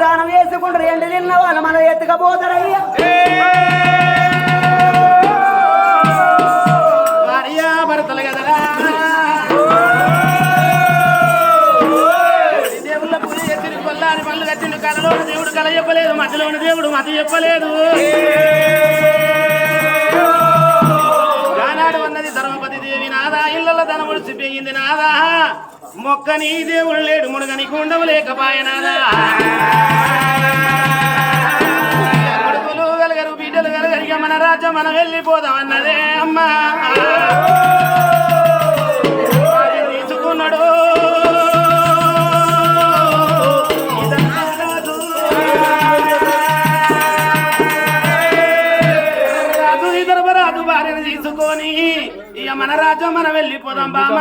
దానం వేసుకుంటారు ఎండి తిన్న వాళ్ళు మనం ఎత్తుకపోతారయ్యా. భార్య భర్తలు కదరా దేవుళ్ళ పూజ చేసిన కొల్లారి పళ్ళు కట్టిండు కలలో దేవుడు కల చెప్పలేదు. మధ్యలోని దేవుడు మతి చెప్పలేదు. గానాడు అన్నది ధర్మపతి దేవి నాదా. ఇళ్ళ ధన ముడిసిపోయింది నాదా. మొక్కని దేవుడు లేడు ముడుగని కుండము లేకపాయనాదా కొడుకులు వెలగరు బిడ్డలు వెలగరిగా మన రాజ్యం మనం వెళ్ళిపోదాం అన్నదే అమ్మా. మన రాజ్యం మనం వెళ్ళిపోదాం బామ్మ.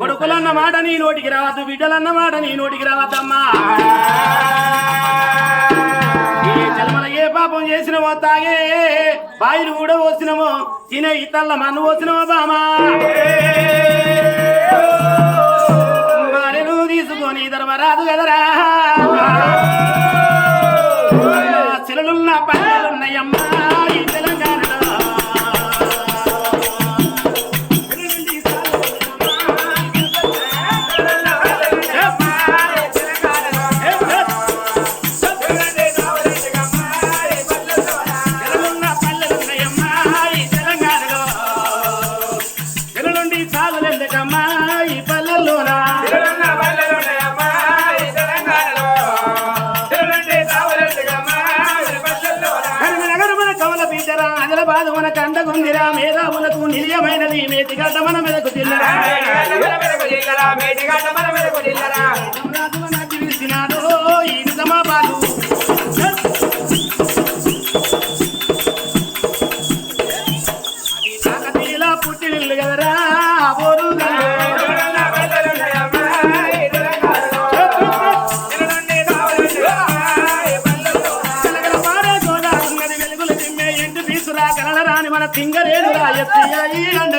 కొడుకులన్న మాట నీ నోటికి రావద్దు బిడ్డలన్న మాట నీ నోటికి రావద్దమ్మా జన్మల ఏ పాపం చేసినవో తాగే బాయిలు కూడా పోసినమో తినే ఇతల్ల మన్ను పోసినవో బామా భార్యను తీసుకొని ధర్మరాదు కదరా శిలలున్న పల్లెలున్నాయమ్మా. and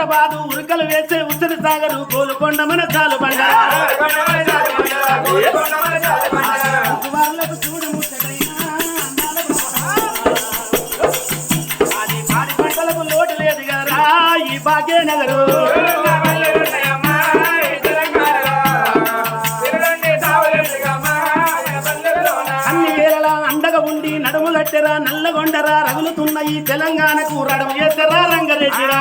హైదరాబాదు ఉరుకలు వేసే ఉసిరి సాగరు కోలుకొండ మన చాలు బండ వాళ్ళకు చూడు ముచ్చటైనా అది పాడి పంటలకు లోటు లేదు కదా ఈ భాగ్యనగరు. అన్ని అండగా ఉండి నడుములట్టెరా నల్లగొండరా రగులుతున్న ఈ తెలంగాణకు రడం చేద్దరా రంగరెడ్డిరా.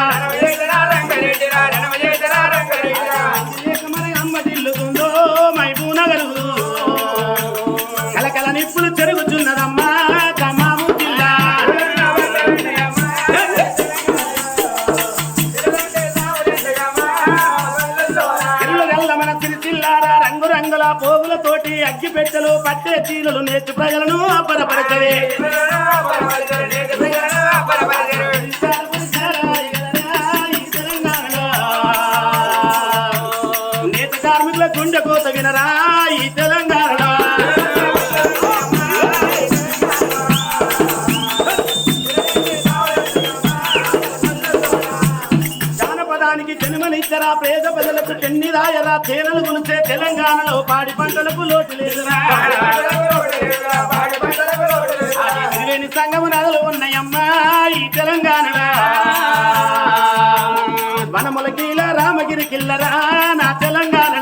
చీరలు నేర్చు ప్రజలను అపరపరచవే ప్రజలకు రాయరా తేనెలు గునిసే తెలంగాణలో పాడి పంటలకు లోటు లేదురా. సంగమ నదులు ఉన్నాయమ్మా ఈ తెలంగాణలో వనముల కీల రామగిరి కిల్లరా నా తెలంగాణ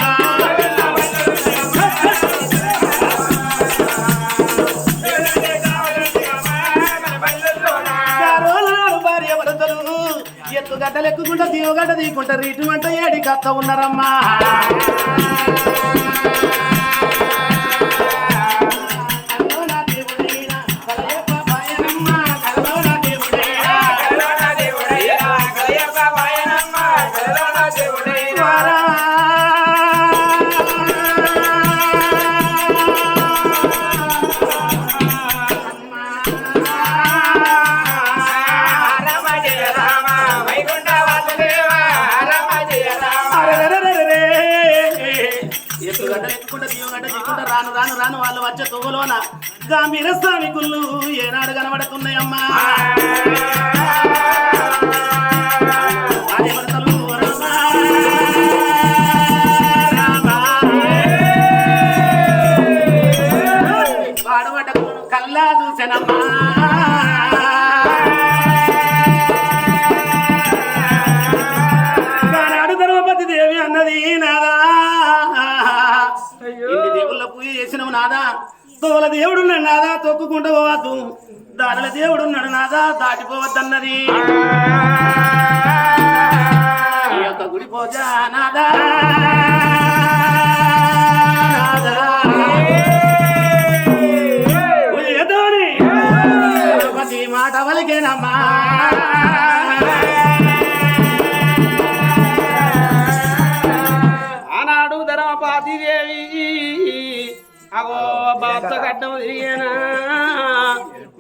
ఎత్తు గడ్డలెక్కుకుంటా దీవగడ్డ దీకుంటారు ఇటువంటి ఏడి కత్త ఉన్నారమ్మా. రాను వాళ్ళు వచ్చే తొగులోన గుళ్ళు ఏనాడు కనబడుతున్నాయమ్మా. నాదా? తోల దేవుడున్నాడు నాదా? తొక్కుకుంటూ పోవద్దు. దానిల దేవుడున్నాడు నాదా? దాటిపోవద్దన్నది. ఈ యొక్క గుడి పూజ నాదా. భర్త కట్టం తిరిగేనా?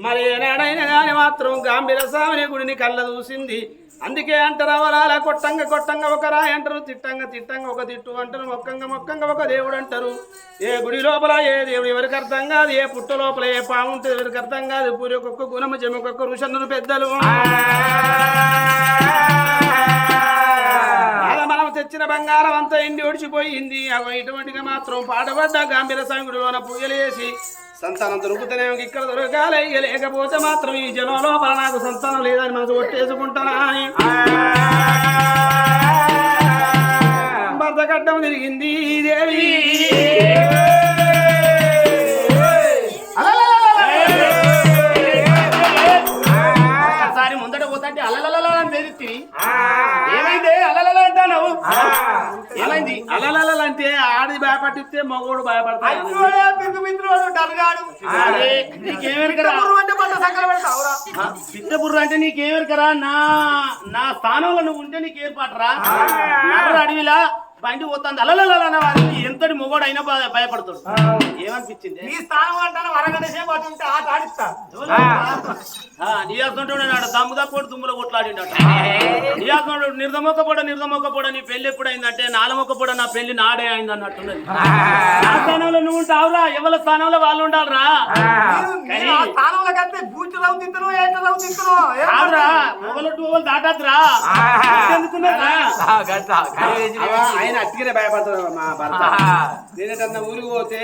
మరి ఏనాడైనా కానీ మాత్రం గాంభీర స్వామిని గుడిని కళ్ళ చూసింది. అందుకే అంటారు అవరాల కొట్టంగా కొట్టంగా ఒక రాయి అంటారు తిట్టంగా తిట్టంగా ఒక తిట్టు అంటారు మొక్కంగా మొక్కంగా ఒక దేవుడు అంటారు. ఏ గుడి లోపల ఏ దేవుడు ఎవరికి అర్థం కాదు ఏ పుట్ట లోపల ఏ పాము ఉంటుంది ఎవరికి అర్థం కాదు. పూరి ఒక్కొక్క గుణము చెమొక్కొక్క ఋషన్నులు పెద్దలు. తెచ్చిన బంగారం అంతా ఎండి ఒడిచిపోయింది. అగో ఇటువంటిగా మాత్రం పాటపడ్డ గాంభీర సంగుడిలోన పూజలు వేసి సంతానం దొరుకుతూనే ఇక్కడ దొరకాలి లేకపోతే మాత్రం ఈ జనం లోపల నాకు సంతానం లేదని మనసు కొట్టేసుకుంటానా అని. భర్త తిరిగింది దేవి. ఒకసారి ముందట పోతాంటే అలలల పెరుగుతుంది ఏమైంది? అలలంటే ఆడి భయపట్టిస్తే మగోడు భయపడతాడు. పిట్టబుర్ర అంటే నీకేమెరకరా? నా నా స్థానంలో నువ్వు ఉంటే నీకు ఏర్పాటురా నగర అడవిలా? బండి పోతుంది. అలలల ఎంతటి మొగోడు అయినా భయ- భయపడతాడు ఏమనిపించింది? నీ స్థానం అంటాను అటు ఉంటే ఆట ఆడిస్తా. నియాసంటున్నాడు ఆడ దమ్ముగా పోడు దుమ్ములో కొట్లాడిండట. నియాసంటుడు నిర్దమొక్క పొడ నిర్దమొక్క పొడ నీ పెళ్ళి ఎప్పుడైందంటే నాలమొక్క పొడ నా పెళ్ళి నాడే అయింది అన్నట్టున్నది నా స్థానంలో నువ్వు ఉంటావురా ఎవరి స్థానంలో వాళ్ళు ఉండాలిరా? స్థానంలో కడితే బూచి రావు తిత్తను ఏంట రావు తిత్తను టూవలు దాటద్దురా? ఎందుకున్నారా ఆయన అట్టిగానే భయపడతాడు మా భర్త. నేనేటన్నా ఊరికి పోతే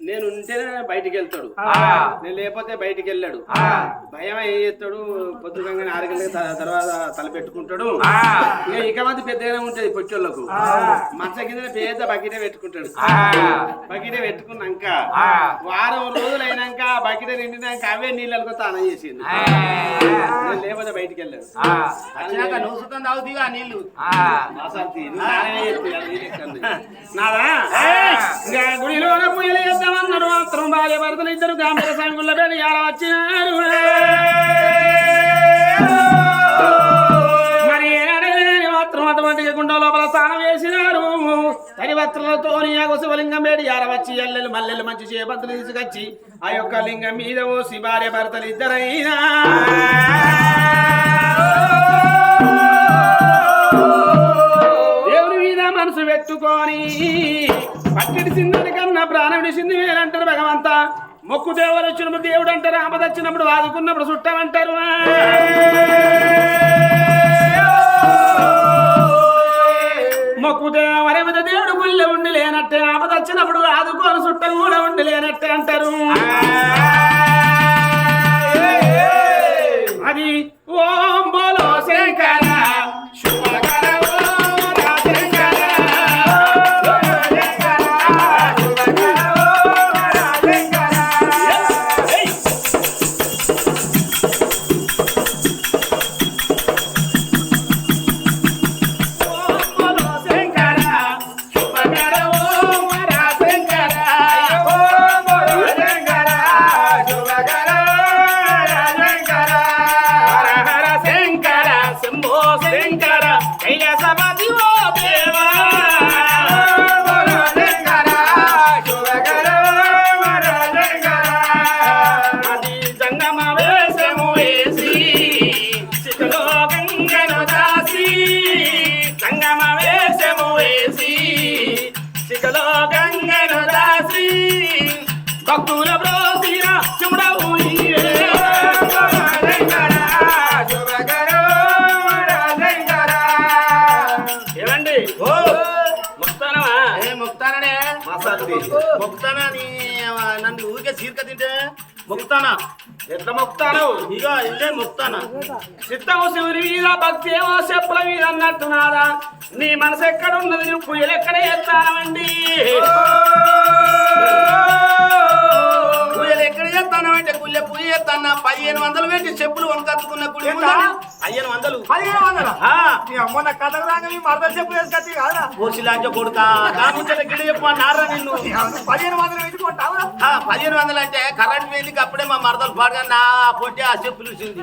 నేను ఉంటేనే బయటికి వెళ్తాడు నేను లేకపోతే బయటికి వెళ్ళాడు భయం ఏం చేస్తాడు? పొద్దుగానే ఆరు తర్వాత తల పెట్టుకుంటాడు. ఇక ఇక మంది పెద్దగానే ఉంటది పొచ్చోళ్ళకు. మంచ కింద పేద బకెటే పెట్టుకుంటాడు. బకెటే పెట్టుకున్నాక వారం రోజులు అయినాక బకెటే నిండినాక అవే నీళ్ళకు స్నానం చేసింది నేను లేకపోతే బయటికి వెళ్ళాడు వచ్చినాక నువ్వు సుతం తాగుతీగా ఆ నీళ్ళు మాసాంతి, నువ్వు నానే చేస్తే అది నీ లెక్కంది. నాదా? ఇంకా గుడిలో పూజలు చేద్దామన్నాడు మాత్రం భార్య భర్తలు ఇద్దరు గాంభీర స్వామి గుళ్ళ పేరు ఇలా వచ్చినారు మరి మాత్రం అటువంటి గుండ లోపల స్నానం వేసినారు తడి వస్త్రాలతో శివలింగం వేడి యార ఎల్లెలు మల్లెలు మంచి చేపత్తులు తీసుకొచ్చి ఆ యొక్క లింగం మీద ఓసి భార్య భర్తలు ఇద్దరైనా. మనసు పెట్టుకొని పట్టిడి సిందని కన్నా ప్రాణం విడిసింది వేరంటారు భగవంత. మొక్కు దేవుడు వచ్చినప్పుడు దేవుడు అంటారు ఆపద వచ్చినప్పుడు వాదుకున్నప్పుడు చుట్టమంటారు మొక్కు దేవరేమద దేవుడు గుళ్ళె ఉండి లేనట్టే ఆపద వచ్చినప్పుడు ఆదుకోని చుట్టం కూడా ఉండి లేనట్టే అంటారు. అది మొక్కుతానా ఎట్లా మొక్కుతాను ఇగో ఇదే మొక్కుతానా చిత్తము శివుని మీద భక్తి ఏమో చెప్పుల మీద అన్నట్టున్నారా? నీ మనసు ఎక్కడ ఉన్నది? నువ్వు పూజలు ఎక్కడ ఎత్తానండి పూజలు ఎక్కడ చేస్తాను అంటే గుళ్ళె పూజ చేస్తానా? పదిహేను వందలు పెట్టి చెప్పులు వనకత్తుకున్న గుడి పదిహేను వందలు? పదిహేను వందల? ఆ, నీ అమ్మ నా కథకు రాక మీ మరదలు చెప్పు వేసుకొచ్చి కాదా ఓసిలాంచ కొడుక కాముంచల గిడి చెప్పమన్నారా నిన్ను. పదిహేను వందలు పెట్టుకుంటావా పదిహేను వందలు అంటే కరెంట్ వేదికి అప్పుడే మా మరదలు పాడగా నా పొట్టి ఆ చెప్పులు ఇచ్చింది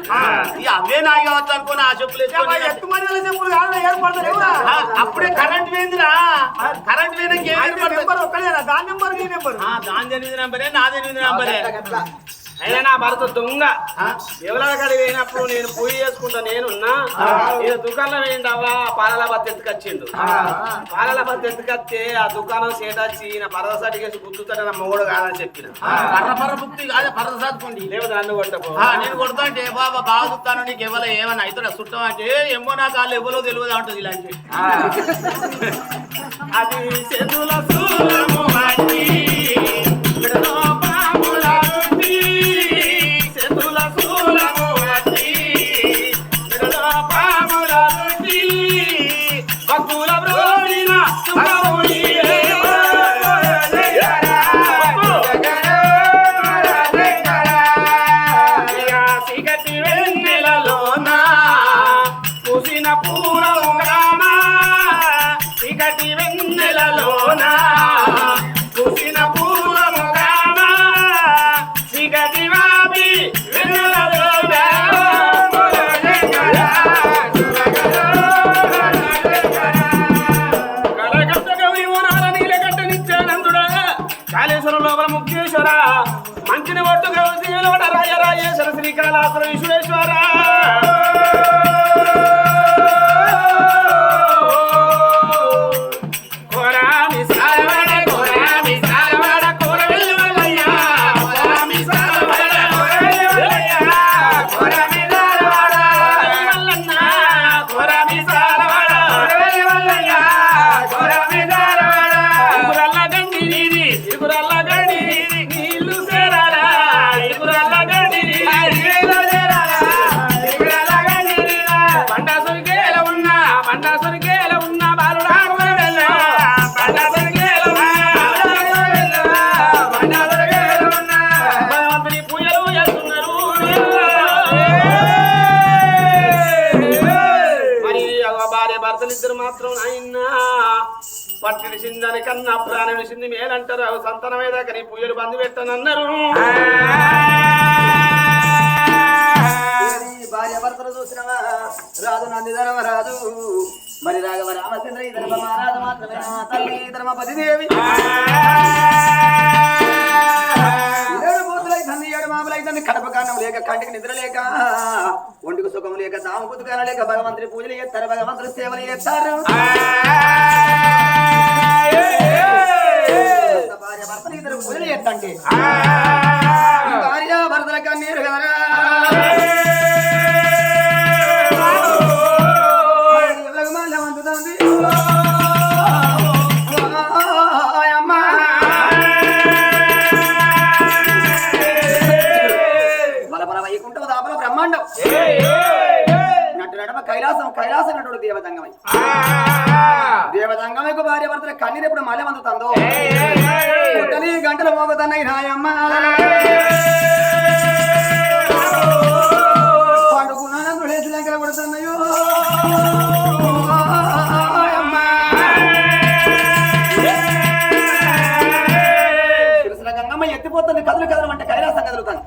ఇక అవే నా కావచ్చు అనుకుని ఆ చెప్పులు ఎత్తు మధ్యలో చెప్పులు కాదా ఏర్పడతారు అప్పుడే కరెంట్ వేందిరా. కరెంట్ వేదకి ఏం నెంబర్ ఒక్కలేదా దాని నెంబర్ నీ నెంబర్. దాని ఎనిమిది నంబరే నాది ఎనిమిది నంబరే. అయినా నా భర్త దొంగ. ఎవరి కాడికి పోయినప్పుడు నేను పూజ చేసుకుంటా నేనున్నా. ఈయన దుకాణం వేయండవ్వా పాలల బత్త ఎత్తుకొచ్చిండు పాలల బత్త ఎత్తుకొస్తే ఆ దుకాణం సేట్ వచ్చి ఈయన పరద సర్టిఫికేట్ గుర్తుతాడు నా మొగుడు కాదని చెప్పిన. బుక్తి కాదు పర్ర సాదుకోండి లేవు నన్ను కొట్టపో ఆ, నేను కొడతా అంటే బాబా బాగా చూస్తాను నీకు ఎవరో ఏమన్నా అవుతాడు చుట్టం అంటే ఏమో నాకు వాళ్ళు ఎవరో తెలియదు అంటుంది ఇలాంటి. అది పట్టిడి కన్నా ప్రాణం సింది మేలంటారు. అవి దాకా నీ పూజలు బంద్ పెట్టనన్నారు. భార్య భర్తలు చూసినవా? రాదు నంది ధర్మ రాదు మరి రాఘవ రామచంద్ర ఈ ధర్మ మహారాజు మాత్రమే నా తల్లి ధర్మపతి పతిదేవి. ఏడు కడప కారణం లేక కంటికి నిద్ర లేక ఒంటికి సుఖం లేక తాము కుతుకాల లేక భగవంతుని పూజలు చేస్తారు భగవంతుని సేవలు చేస్తారు. పూజలు చేస్తంటే భార్య భర్తల కన్నీరు కదరా. బ్రహ్మాండం. నటు నడమ కైలాసం కైలాసం నటుడు దేవతంగమై దేవతంగమైకు భార్య భర్తల కన్నీరు ఎప్పుడు మళ్ళీ వందుతుందో పుట్టని గంటలు మోగుతున్నాయి రాయమ్మ పండుకున్నాను లేచి దగ్గర పడుతున్నాయో ఎత్తిపోతుంది కదులు కదలు అంటే కైలాసం కదులుతాను.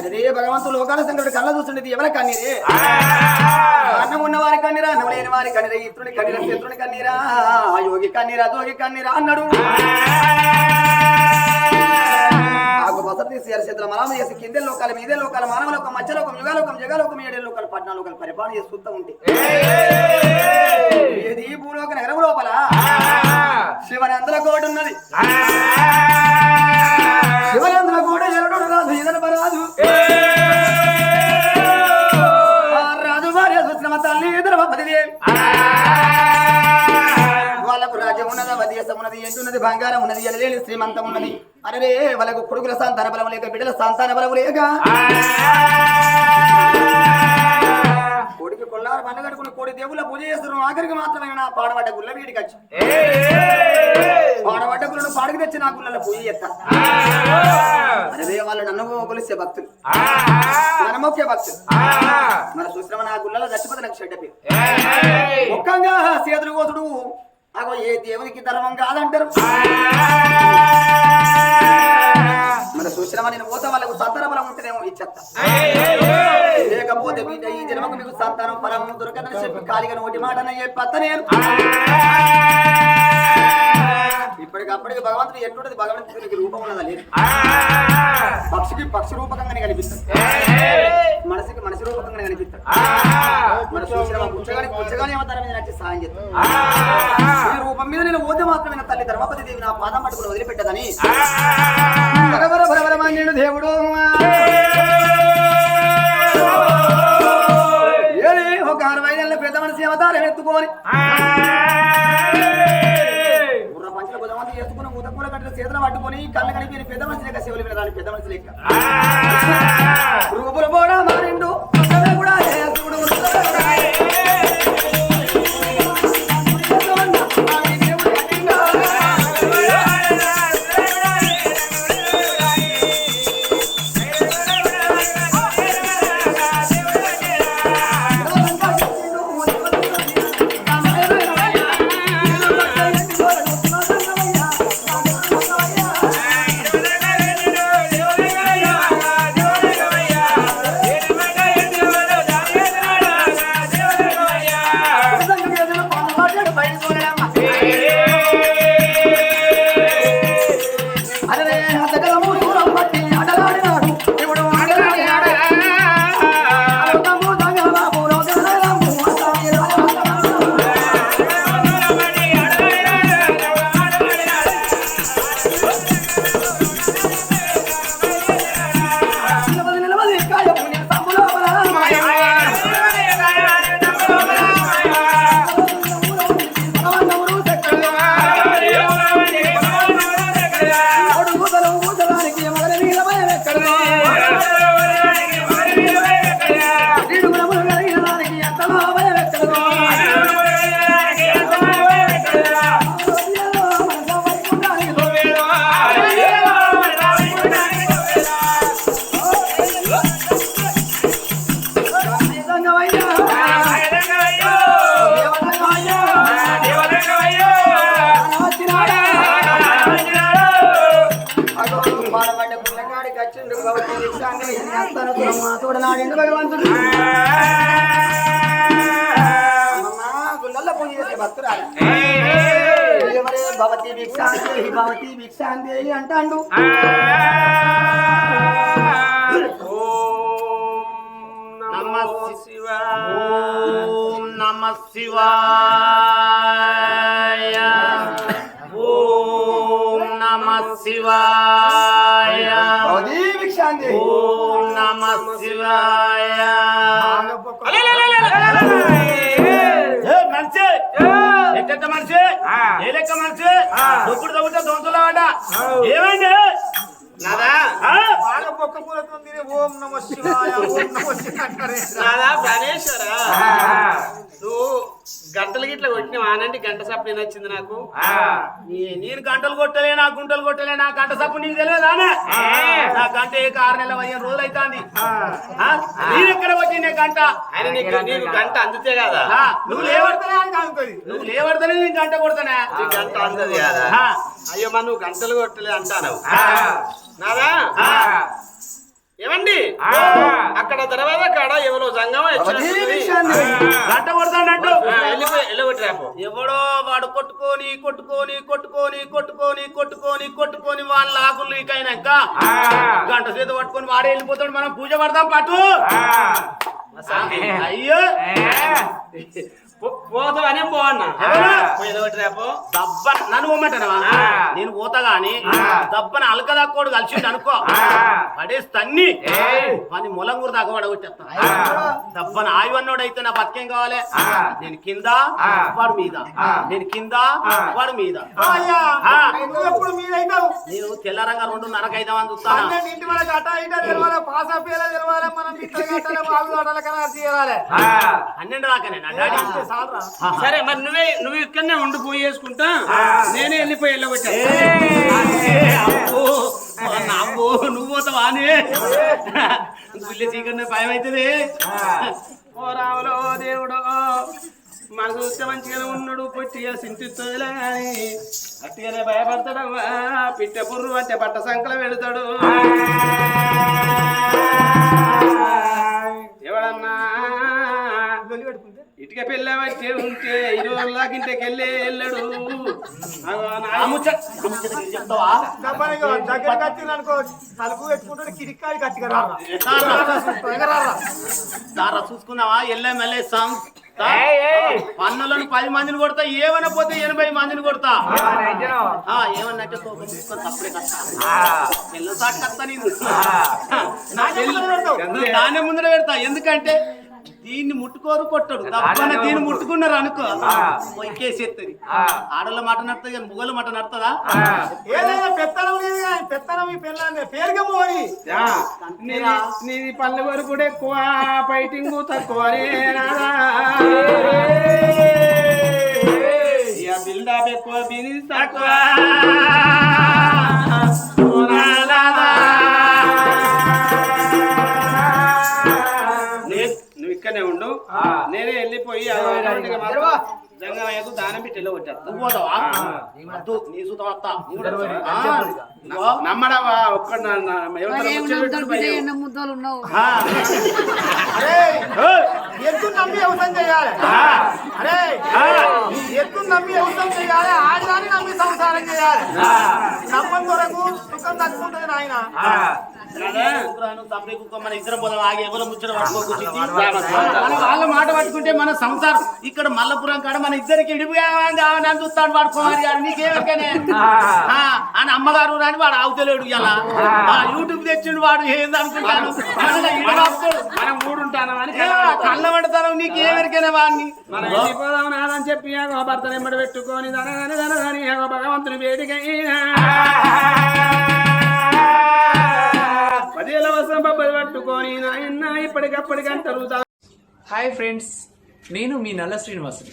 అదే భగవంతుడు లోకాల సంగతుడు కళ్ళ చూస్తుండేది ఎవరి కన్నీరే అన్నం ఉన్న వారి కన్నీరా అన్నం లేని వారి కన్నీరా ఇత్రుని కన్నీరా శత్రుని కన్నీరా యోగి కన్నీరా జోగి కన్నీరా అన్నాడు. తీసి అరచేతుల మరామ చేసి కిందే లోకాల మీదే లోకాల మానవ లోకం మధ్య లోకం యుగాలోకం జగలోకం ఏడే లోకాల పట్నా లోకాల పరిపాలన చేసుకుంటూ ఉంటే. ఏది భూలోక నగరం లోపల? శివనందల కోట ఉన్నది ఉన్నది ఎందున్నది బంగారం ఉన్నది ఎడలేని శ్రీమంతం ఉన్నది. అరే వాళ్ళకు కొడుకుల సంతాన బలం లేక బిడ్డల సంతాన బలం లేక. కొడుకు కొల్లారు బండ కోడి దేవుళ్ళ పూజ చేస్తున్నాం ఆఖరికి మాత్రమే నా పాడబడ్డ గుళ్ళ వీడికి వచ్చి. పాడబడ్డ గుళ్ళను పాడికి తెచ్చి నా గుళ్ళలో పూజ చేస్తాను అరే వాళ్ళు నన్ను కొలిసే భక్తులు. నన్ను మొక్కే భక్తులు. మన చూసిన నా గుళ్ళలో చచ్చిపోతే నాకు చెడ్డ పేరు. ముఖ్యంగా సేతుడు కోతుడు అగో ఏ దేవునికి ధర్మం కాదంటారు? మన చూసిన నేను పోతా వాళ్ళకు సంతాన బలం ఉంటేనేమో ఇచ్చేస్తా. లేకపోతే బిడ్డ ఈ జన్మకు మీకు సంతానం పరమం దొరకదని చెప్పి కాలిగా నోటి మాట చెప్పత్త నేను. ఇప్పటికప్పటికి భగవంతుడు ఎట్లుంటది? భగవంతుడికి రూపం ఉన్నదా లేదు. పక్షికి పక్షి రూపకంగానే కనిపిస్తుంది. మనసుకి మనిషి రూపకంగానే కనిపిస్తుంది. మన చూసిన పుచ్చగాని అవతారం మీద నచ్చి సాయం చేస్తాను ఈ రూపం మీద నేను పోతే మాత్రమే తల్లి ధర్మపతి దేవి నా పాదం పట్టుకుని వదిలిపెట్టదని. బరబర మంజుడు దేవుడు. ఒక అరవై నెలల పెద్ద మనిషి అవతారం ఎత్తుకొని. బుర్ర పంచుల బుధమంతి ఎత్తుకుని ముతకూల కట్టిన చేతులు పట్టుకొని కళ్ళు కనిపి పెద్ద మనిషి లెక్క శివుల మీద పెద్ద మనిషి లెక్క. రూపులు కూడా మారిండు కూడా చూడనాడిండు భగవంతుడు అమ్మమ్మ, గుళ్ళల్లో పూజ చేసే భక్తురాలు ఎవరే భవతి భిక్షాంతి భవతి భిక్షాంతి అంటాండు నమ ఓం నమ శివాయ. ఓం నమ శివాయ భవతి భిక్షాంతి ఓం నమ శివాయ మనిషి? ఎట్టెట్ట మనిషి? ఏ లెక్క మనిషి? దొప్పుడు తగ్గుతా దొంతులా వాడ ఏమైంది? ఓం నమ శివాయ ఓం నమ శివాయ. అంటారే. నువ్వు గంటలు గిట్ల కొట్టిన ఆనండి గంట సప్పుడు నచ్చింది నాకు. నీ- నేను గంటలు కొట్టలే నా గుంటలు కొట్టలే నా గంట సప్పు నీకు తెలియదా నా గంట ఏ ఆరు నెలల పదిహేను రోజులు అవుతాంది నేను ఎక్కడ కొట్టిన గంట? నీకు నీకు గంట అందుతే కదా. నువ్వు కాదుతుంది. నువ్వు లేవడతనే నేను గంట కొడతానా? నీ గంట అందది కదా. అయ్యో మరి నువ్వు గంటలు కొట్టలే అంటాను నాదా? ఏమండి? అక్కడ తర్వాత కాడ ఎవరో రాపో. ఎవడో వాడు కొట్టుకొని కొట్టుకొని కొట్టుకొని కొట్టుకొని కొట్టుకొని కొట్టుకొని వాళ్ళ ఆకులు నీకైనాక గంట చేత పట్టుకొని వాడే వెళ్ళిపోతాడు. మనం పూజ పడదాం పట్టు అయ్యో. పోతావనే పో అన్న. ఎవరు? పోయేదోటి రేపు దబ్బ నన్ను పోమంటావా ఆ. నేను పోతా గాని దబ్బన అలకదక్కోడు కలిసిండు అనుకో. పడేసి తన్ని వాని మొలంగూరు దాకా పడగొట్టేస్తా దబ్బన ఆయువన్నోడు అయితే నా బతికేం కావాలి? నేను కింద వాడు మీద. నేను కింద వాడు మీద. నేను తెల్లరంగా రెండున్నరకు ఐదామని చూస్తాను పన్నెండు దాకానే నా డాడీ సరే మరి నువ్వే నువ్వు ఇక్కడనే ఉండి పోయి చేసుకుంటా. నేనే వెళ్ళిపోయి మా అబ్బో, నువ్వు పోతావా అని. గుళ్ళె చీకటి భయం అవుతుంది. ఓ రాములో దేవుడో మనకు చూస్తే మంచిగానే ఉన్నాడు పొట్టిగా సింతిస్తుందిలే కానీ గట్టిగానే భయపడతాడమ్మా. పిట్ట పుర్రు అంటే పట్ట సంకలం వెళతాడు ఇటుక పిల్ల వచ్చే ఉంటే ఇంటికి వెళ్ళి వెళ్ళాడు దగ్గర అనుకో తలుపు పెట్టుకుంటే కిటికాడి కట్టిగా రారా దారా చూసుకున్నావా ఎల్లె మెల్లె సాంగ్. పన్నులను పది మందిని కొడతా ఏమైనా పోతే ఎనభై మందిని కొడతా. ఆ, ఏమన్నా అంటే కోపం తీసుకొని తప్పుడే కస్తా ఎల్ల సాట్ కస్తా నేను. నా చెల్లి- నువ్వు దాన్నే ముందర పెడతా. ఎందుకంటే దీన్ని ముట్టుకోరు కొట్టడు తప్పన దీన్ని ముట్టుకున్నారు అనుకో. కేసేస్తుంది ఆడల మాట నడుతుంది కానీ ముగల మాట నడుతుందా? ఏదైనా పెత్తనం పెత్తనం ఈ పేరుగా నీది పల్లె వరకు కూడా ఎక్కువ ఫైటింగ్ తక్కువ బిల్డప్ ఎక్కువ బిజినెస్ తక్కువ. నేనే వెళ్ళిపోయి జంగమయ్యకు దానం పెట్టి. నమ్మడవా నమ్మి వ్యవసాయం చేయాలి. అరే ఎత్తు నమ్మి వ్యవసాయం చేయాలి ఆడదాన్ని నమ్మి సంసారం నమ్మని సుఖం నాయన. వాళ్ళ మాట పట్టుకుంటే మన సంసారం ఇక్కడ మల్లపురం కాడ మన ఇద్దరికి ఇడిపోయామని చూస్తాడు వాడు కుమారి గారు. నీకేమకనే అని అమ్మగారు రాని వాడు అవుతలేడు ఇలా యూట్యూబ్ తెచ్చిండు వాడు ఏంది అనుకుంటాను అని కళ్ళ పడతాను నీకేమెరికనే వాడిని? నాదని చెప్పి భర్తను ఎంబడి పెట్టుకొని దనదని ఏగో భగవంతుని వేడికైనా పదేళ్ళ వసం పబ్బది పట్టుకొని నాయన్న ఇప్పటికప్పటికంటారు హాయ్ ఫ్రెండ్స్ నేను మీ నల్ల శ్రీనివాసుని.